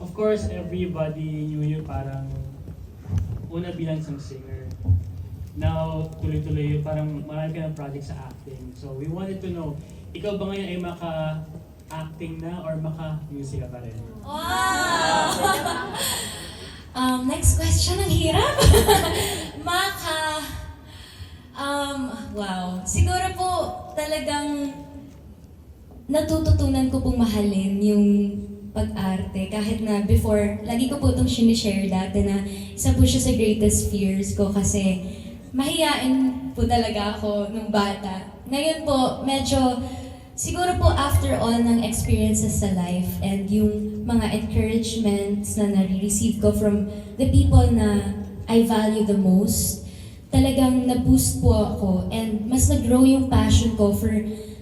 of course, everybody knew you parang una bilang isang singer. Now, tuloy-tuloy yung parang marami ka ng project sa acting. So, we wanted to know, ikaw ba ngayon ay maka-acting na or maka-music ka pa rin? Wow! um, next question, ang hirap. Maka... Um, wow. Siguro po talagang natututunan ko pong mahalin yung pag-arte. Kahit na before, lagi ko po itong sinishare dati na isa po siya sa greatest fears ko kasi mahiyain po talaga ako nung bata. Ngayon po, medyo siguro po after all ng experiences sa life and yung mga encouragements na nare-receive ko from the people na I value the most, talagang na-boost po ako and mas nag-grow yung passion ko for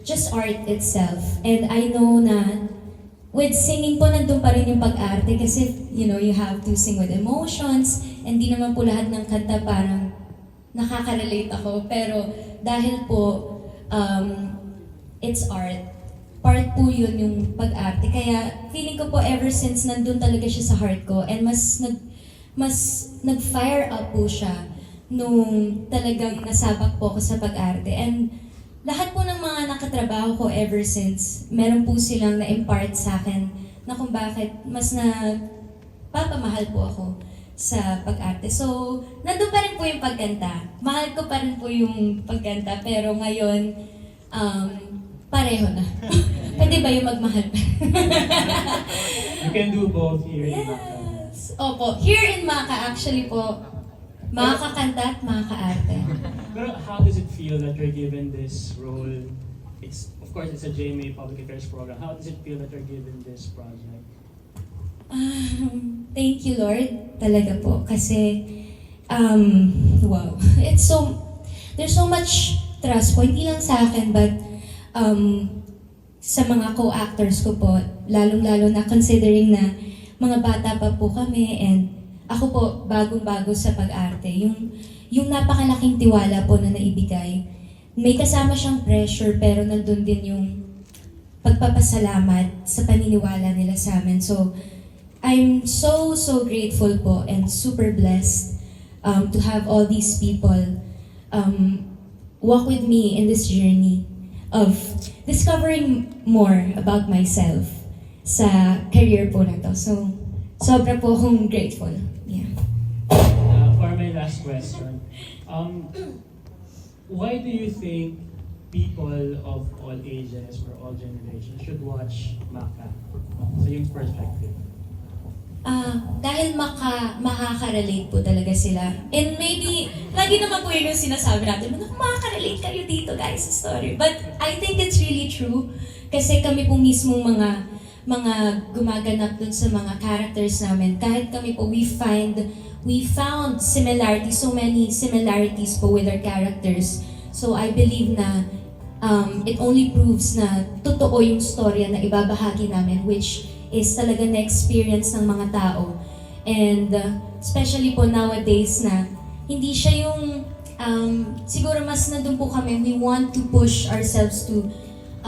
just art itself. And I know na with singing po, nandun pa rin yung pag-arte kasi, you know, you have to sing with emotions and di naman po lahat ng kanta parang nakaka-relate ako. Pero dahil po, um, it's art, part po yun yung pag-arte. Kaya feeling ko po ever since nandun talaga siya sa heart ko and mas nag mas nag-fire up po siya nung talagang nasabak po ako sa pag-arte. And lahat po ng mga nakatrabaho ko ever since, meron po silang na-impart sa akin na kung bakit mas na papamahal po ako sa pag-arte. So, nandun pa rin po yung pagkanta. Mahal ko pa rin po yung pagkanta, pero ngayon, um, pareho na. Pwede ba yung magmahal pa? You can do both here in Macau. yes! Opo, here in Maka, actually po, makakakanta at makakaarte. Pero how does it feel that you're given this role? It's of course it's a JMA Public Affairs program. How does it feel that you're given this project? Um, thank you, Lord. Talaga po. Kasi, um, wow. It's so, there's so much trust po. Hindi lang sa akin, but um, sa mga co-actors ko po, lalong-lalo na considering na mga bata pa po kami and ako po bagong-bago sa pag-arte. Yung, yung napakalaking tiwala po na naibigay. May kasama siyang pressure pero nandun din yung pagpapasalamat sa paniniwala nila sa amin. So, I'm so, so grateful po and super blessed um, to have all these people um, walk with me in this journey of discovering more about myself sa career po na to. So, sobra po akong grateful. Yeah. Uh, for my last question, um, why do you think people of all ages or all generations should watch Maka? Sa yung perspective. Ah, dahil maka, makaka-relate po talaga sila. And maybe, lagi naman po yun yung sinasabi natin, "Naku, makaka-relate kayo dito guys sa story. But I think it's really true. Kasi kami po mismo mga mga gumaganap dun sa mga characters namin. Kahit kami po, we find, we found similarities, so many similarities po with our characters. So I believe na um, it only proves na totoo yung storya na ibabahagi namin, which is talaga na-experience ng mga tao. And uh, especially po nowadays na hindi siya yung, um, siguro mas nandun po kami, we want to push ourselves to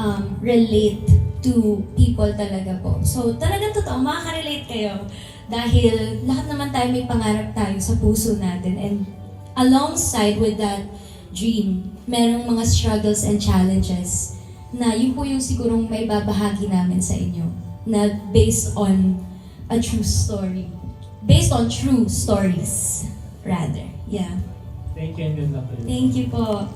um, relate to people talaga po. So talagang totoo, makaka-relate kayo. Dahil lahat naman tayo may pangarap tayo sa puso natin. And alongside with that dream, merong mga struggles and challenges na yun po yung sigurong may babahagi namin sa inyo na based on a true story. Based on true stories, rather. Yeah. Thank you and good luck. Thank you po.